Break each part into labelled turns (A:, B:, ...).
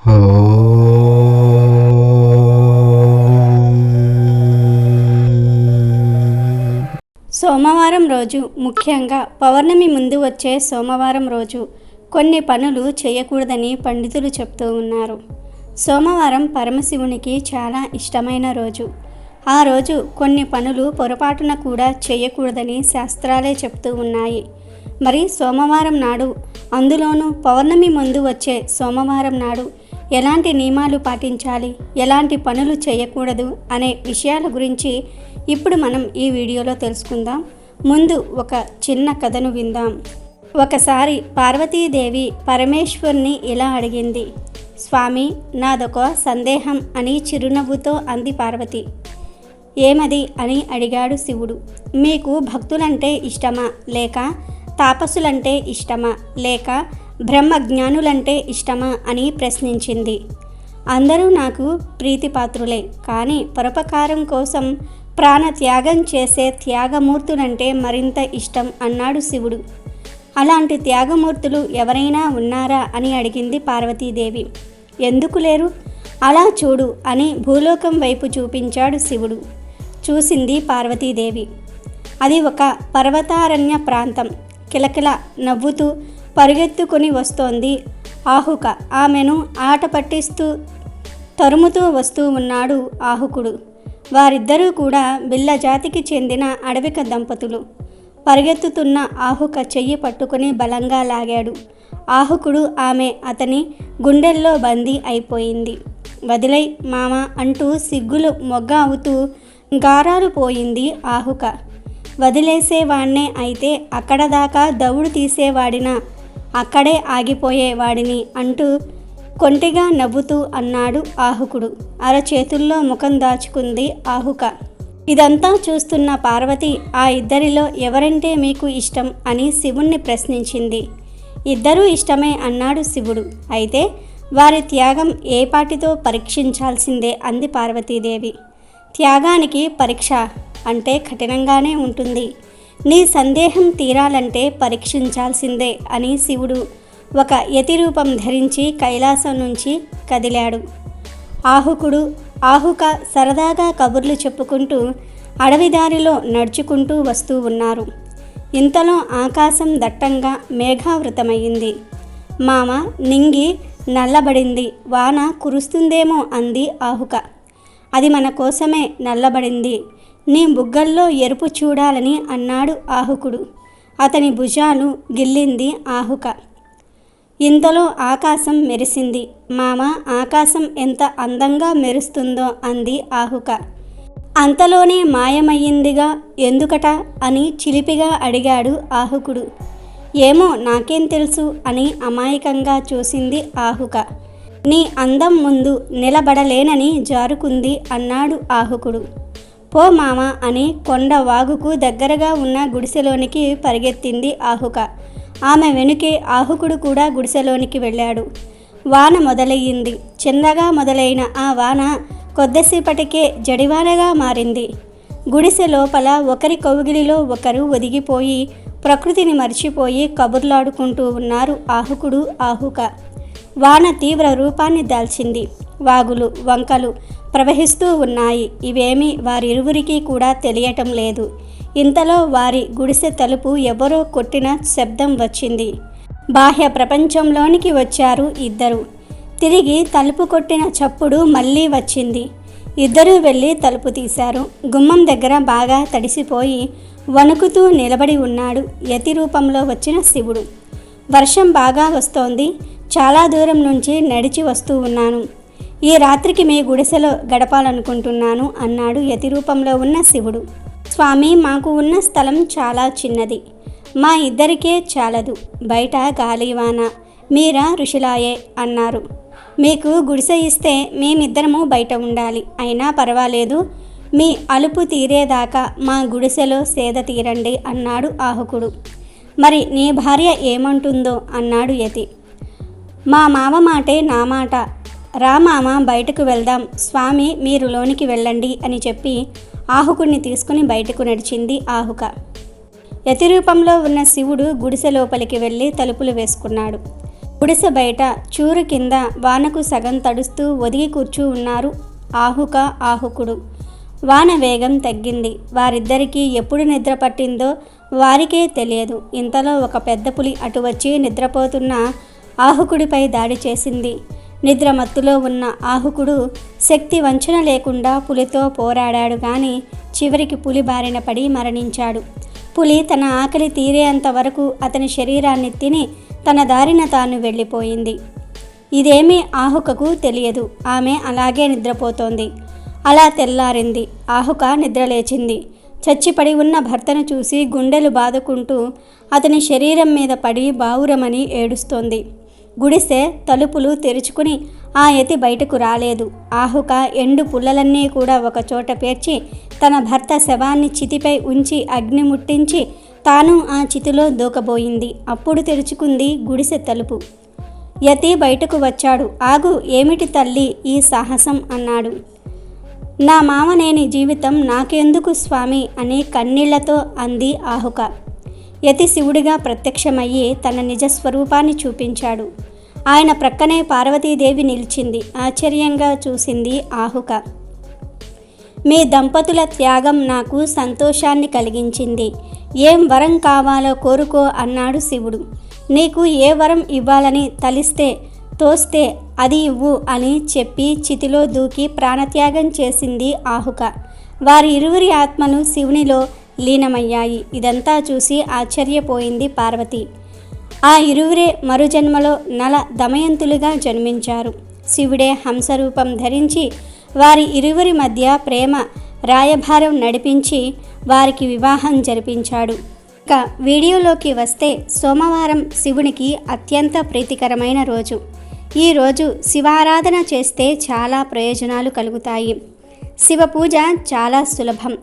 A: సోమవారం రోజు ముఖ్యంగా పౌర్ణమి ముందు వచ్చే సోమవారం రోజు కొన్ని పనులు చేయకూడదని పండితులు చెప్తూ ఉన్నారు. సోమవారం పరమశివునికి చాలా ఇష్టమైన రోజు. ఆ రోజు కొన్ని పనులు పొరపాటున కూడా చేయకూడదని శాస్త్రాలే చెప్తూ ఉన్నాయి. మరి సోమవారం నాడు అందులోనూ పౌర్ణమి ముందు వచ్చే సోమవారం నాడు ఎలాంటి నియమాలు పాటించాలి? ఎలాంటి పనులు చేయకూడదు? అనే విషయాల గురించి ఇప్పుడు మనం ఈ వీడియోలో తెలుసుకుందాం. ముందు ఒక చిన్న కథను విందాం. ఒకసారి పార్వతీదేవి పరమేశ్వర్ని ఇలా అడిగింది. స్వామి నాదొక సందేహం అని చిరునవ్వుతో అంది పార్వతి. ఏమది? అని అడిగాడు శివుడు. మీకు భక్తులంటే ఇష్టమా? లేక తాపసులంటే ఇష్టమా? లేక బ్రహ్మజ్ఞానులంటే ఇష్టమా అని ప్రశ్నించింది. అందరూ నాకు ప్రీతిపాత్రులే కానీ పరోపకారం కోసం ప్రాణత్యాగం చేసే త్యాగమూర్తులంటే మరింత ఇష్టం అన్నాడు శివుడు. అలాంటి త్యాగమూర్తులు ఎవరైనా ఉన్నారా అని అడిగింది పార్వతీదేవి. ఎందుకు లేరు? అలా చూడు అని భూలోకం వైపు చూపించాడు శివుడు. చూసింది పార్వతీదేవి. అది ఒక పర్వతారణ్య ప్రాంతం. కిలకిల నవ్వుతూ పరిగెత్తుకుని వస్తోంది ఆహుక. ఆమెను ఆట పట్టిస్తూ తరుముతూ వస్తూ ఉన్నాడు ఆహుకుడు. వారిద్దరూ కూడా బిల్ల జాతికి చెందిన అడవిక దంపతులు. పరిగెత్తుతున్న ఆహుక చెయ్యి పట్టుకుని బలంగా లాగాడు. ఆహుకుడు ఆమె అతని గుండెల్లో బందీ అయిపోయింది. వదిలై మామ అంటూ సిగ్గులు మొగ్గ అవుతూ గారాలు పోయింది ఆహుక. వదిలేసేవాణ్ణే అయితే అక్కడ దాకా దౌడు తీసేవాడిన అక్కడే ఆగిపోయేవాడిని అంటూ కొంటిగా నవ్వుతూ అన్నాడు ఆహుకుడు. అరచేతుల్లో ముఖం దాచుకుంది ఆహుక. ఇదంతా చూస్తున్న పార్వతి ఆ ఇద్దరిలో ఎవరంటే మీకు ఇష్టం అని శివుణ్ణి ప్రశ్నించింది. ఇద్దరూ ఇష్టమే అన్నాడు శివుడు. అయితే వారి త్యాగం ఏ పాటితో పరీక్షించాల్సిందే అంది పార్వతీదేవి. త్యాగానికి పరీక్ష అంటే కఠినంగానే ఉంటుంది. నీ సందేహం తీరాలంటే పరీక్షించాల్సిందే అని శివుడు ఒక యతిరూపం ధరించి కైలాసం నుంచి కదిలాడు. ఆహుకుడు ఆహుక సరదాగా కబుర్లు చెప్పుకుంటూ అడవిదారిలో నడుచుకుంటూ వస్తూ ఉన్నారు. ఇంతలో ఆకాశం దట్టంగా మేఘావృతమయ్యింది. మామ నింగి నల్లబడింది. వాన కురుస్తుందేమో అంది ఆహుక. అది మన కోసమే నల్లబడింది. నీ బుగ్గల్లో ఎరుపు చూడాలని అన్నాడు ఆహుకుడు. అతని భుజాలు గిల్లింది ఆహుక. ఇంతలో ఆకాశం మెరిసింది. మామ ఆకాశం ఎంత అందంగా మెరుస్తుందో అంది ఆహుక. అంతలోనే మాయమయ్యిందిగా ఎందుకట? అని చిలిపిగా అడిగాడు ఆహుకుడు. ఏమో నాకేం తెలుసు అని అమాయకంగా చూసింది ఆహుక. నీ అందం ముందు నిలబడలేనని జారుకుంది అన్నాడు ఆహుకుడు. పో మామ అని కొండ వాగుకు దగ్గరగా ఉన్న గుడిసెలోనికి పరిగెత్తింది ఆహుక. ఆమె వెనుకే ఆహుకుడు కూడా గుడిసెలోనికి వెళ్ళాడు. వాన మొదలయ్యింది. చిన్నగా మొదలైన ఆ వాన కొద్దిసేపటికే జడివానగా మారింది. గుడిసె లోపల ఒకరి కౌగిలిలో ఒకరు ఒదిగిపోయి ప్రకృతిని మర్చిపోయి కబుర్లాడుకుంటూ ఉన్నారు ఆహుకుడు ఆహుక. వాన తీవ్ర రూపాన్ని దాల్చింది. వాగులు వంకలు ప్రవహిస్తూ ఉన్నాయి. ఇవేమీ వారిరువురికి కూడా తెలియటం లేదు. ఇంతలో వారి గుడిసె తలుపు ఎవరో కొట్టిన శబ్దం వచ్చింది. బాహ్య ప్రపంచంలోనికి వచ్చారు ఇద్దరు. తిరిగి తలుపు కొట్టిన చప్పుడు మళ్ళీ వచ్చింది. ఇద్దరూ వెళ్ళి తలుపు తీశారు. గుమ్మం దగ్గర బాగా తడిసిపోయి వణుకుతూ నిలబడి ఉన్నాడు యతి రూపంలో వచ్చిన శివుడు. వర్షం బాగా వస్తోంది. చాలా దూరం నుంచి నడిచి వస్తూ ఉన్నాను. ఈ రాత్రికి మీ గుడిసెలో గడపాలనుకుంటున్నాను అన్నాడు యతి రూపంలో ఉన్న శివుడు. స్వామి మాకు ఉన్న స్థలం చాలా చిన్నది. మా ఇద్దరికే చాలదు. బయట గాలివాన. మీరా ఋషులాయే అన్నారు. మీకు గుడిసె ఇస్తే మేమిద్దరము బయట ఉండాలి. అయినా పర్వాలేదు. మీ అలుపు తీరేదాకా మా గుడిసెలో సేద తీరండి అన్నాడు ఆహుకుడు. మరి నీ భార్య ఏమంటుందో అన్నాడు యతి. మా మామ మాటే నా మాట. రామామ బయటకు వెళ్దాం. స్వామి మీరు లోనికి వెళ్ళండి అని చెప్పి ఆహుకుడిని తీసుకుని బయటకు నడిచింది ఆహుక. యతిరూపంలో ఉన్న శివుడు గుడిసె లోపలికి వెళ్ళి తలుపులు వేసుకున్నాడు. గుడిసె బయట చూరు కింద వానకు సగం తడుస్తూ ఒదిగి కూర్చు ఉన్నారు ఆహుక ఆహుకుడు. వాన వేగం తగ్గింది. వారిద్దరికీ ఎప్పుడు నిద్ర పట్టిందో వారికే తెలియదు. ఇంతలో ఒక పెద్ద పులి అటు వచ్చి నిద్రపోతున్న ఆహుకుడిపై దాడి చేసింది. నిద్ర మత్తులో ఉన్న ఆహుకుడు శక్తి వంచన లేకుండా పులితో పోరాడాడు కానీ చివరికి పులి బారిన పడి మరణించాడు. పులి తన ఆకలి తీరేంత వరకు అతని శరీరాన్ని తిని తన దారిన తాను వెళ్ళిపోయింది. ఇదేమీ ఆహుకకు తెలియదు. ఆమె అలాగే నిద్రపోతోంది. అలా తెల్లారింది. ఆహుక నిద్రలేచింది. చచ్చిపడి ఉన్న భర్తను చూసి గుండెలు బాదుకుంటూ అతని శరీరం మీద పడి బావురమని ఏడుస్తోంది. గుడిసె తలుపులు తెరుచుకుని ఆ యతి బయటకు రాలేదు. ఆహుక ఎండు పుల్లలన్నీ కూడా ఒకచోట పేర్చి తన భర్త శవాన్ని చితిపై ఉంచి అగ్ని ముట్టించి తాను ఆ చితిలో దూకబోయింది. అప్పుడు తెరుచుకుంది గుడిసె తలుపు. యతి బయటకు వచ్చాడు. ఆగు ఏమిటి తల్లి? ఈ సాహసం అన్నాడు. నా మామనేని జీవితం నాకెందుకు స్వామి అని కన్నీళ్ళతో అంది ఆహుక. యతి శివుడిగా ప్రత్యక్షమయ్యి తన నిజ స్వరూపాన్ని చూపించాడు. ఆయన ప్రక్కనే పార్వతీదేవి నిలిచింది. ఆశ్చర్యంగా చూసింది ఆహుక. మీ దంపతుల త్యాగం నాకు సంతోషాన్ని కలిగించింది. ఏం వరం కావాలో కోరుకో అన్నాడు శివుడు. నీకు ఏ వరం ఇవ్వాలని తలిస్తే తోస్తే అది ఇవ్వు అని చెప్పి చితిలో దూకి ప్రాణత్యాగం చేసింది ఆహుక. వారి ఇరువురి ఆత్మలు శివునిలో లీనమయ్యాయి. ఇదంతా చూసి ఆశ్చర్యపోయింది పార్వతి. ఆ ఇరువురే మరుజన్మలో నల దమయంతులుగా జన్మించారు. శివుడే హంసరూపం ధరించి వారి ఇరువురి మధ్య ప్రేమ రాయభారం నడిపించి వారికి వివాహం జరిపించాడు. ఇక వీడియోలోకి వస్తే సోమవారం శివునికి అత్యంత ప్రీతికరమైన రోజు. ఈ రోజు శివారాధన చేస్తే చాలా ప్రయోజనాలు కలుగుతాయి. శివ పూజ చాలా సులభం.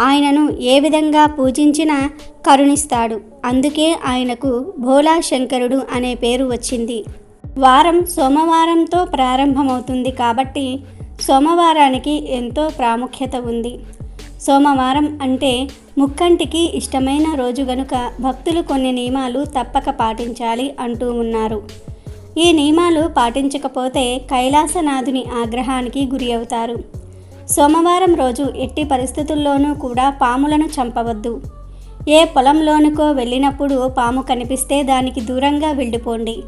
A: ఆయనను ఏ విధంగా పూజించినా కరుణిస్తాడు. అందుకే ఆయనకు భోలా శంకరుడు అనే పేరు వచ్చింది. వారం సోమవారంతో ప్రారంభమవుతుంది కాబట్టి సోమవారానికి ఎంతో ప్రాముఖ్యత ఉంది. సోమవారం అంటే ముక్కంటికి ఇష్టమైన రోజు గనుక భక్తులు కొన్ని నియమాలు తప్పక పాటించాలి అంటూ ఉన్నారు. ఈ నియమాలు పాటించకపోతే కైలాసనాథుని ఆగ్రహానికి గురి అవుతారు. సోమవారం రోజు ఎట్టి పరిస్థితుల్లోనూ కూడా పాములను చంపవద్దు. ఏ పొలంలోనికో వెళ్ళినప్పుడు పాము కనిపిస్తే దానికి దూరంగా వెళ్ళిపోండి.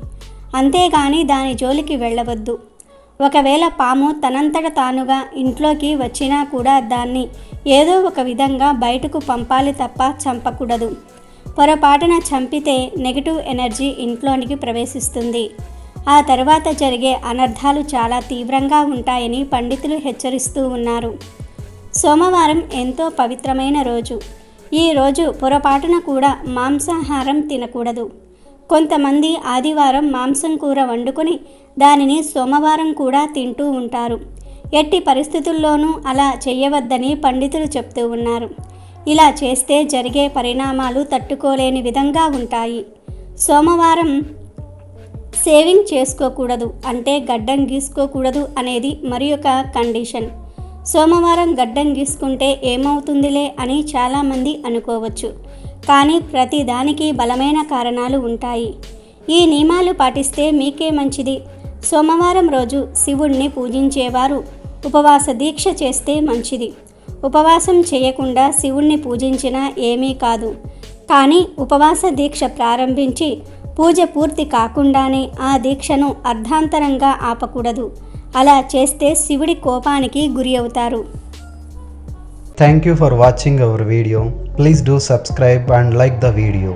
A: అంతేగాని దాని జోలికి వెళ్ళవద్దు. ఒకవేళ పాము తనంతట తానుగా ఇంట్లోకి వచ్చినా కూడా దాన్ని ఏదో ఒక విధంగా బయటకు పంపాలి తప్ప చంపకూడదు. పొరపాటున చంపితే నెగిటివ్ ఎనర్జీ ఇంట్లోనికి ప్రవేశిస్తుంది. ఆ తర్వాత జరిగే అనర్థాలు చాలా తీవ్రంగా ఉంటాయని పండితులు హెచ్చరిస్తూ ఉన్నారు. సోమవారం ఎంతో పవిత్రమైన రోజు. ఈ రోజు పొరపాటున కూడా మాంసాహారం తినకూడదు. కొంతమంది ఆదివారం మాంసం కూర వండుకొని దానిని సోమవారం కూడా తింటూ ఉంటారు. ఎట్టి పరిస్థితుల్లోనూ అలా చేయవద్దని పండితులు చెప్తూ ఉన్నారు. ఇలా చేస్తే జరిగే పరిణామాలు తట్టుకోలేని విధంగా ఉంటాయి. సోమవారం సేవింగ్ చేసుకోకూడదు అంటే గడ్డం గీసుకోకూడదు అనేది మరి ఒక కండిషన్. సోమవారం గడ్డం గీసుకుంటే ఏమవుతుందిలే అని చాలామంది అనుకోవచ్చు. కానీ ప్రతి దానికి బలమైన కారణాలు ఉంటాయి. ఈ నియమాలు పాటిస్తే మీకే మంచిది. సోమవారం రోజు శివుణ్ణి పూజించేవారు ఉపవాస దీక్ష చేస్తే మంచిది. ఉపవాసం చేయకుండా శివుణ్ణి పూజించినా ఏమీ కాదు. కానీ ఉపవాస దీక్ష ప్రారంభించి పూజ పూర్తి కాకుండానే ఆ దీక్షను అర్ధాంతరంగా ఆపకూడదు. అలా చేస్తే శివుడి కోపానికి గురి అవుతారు.
B: Thank you for watching our video please do subscribe and like the video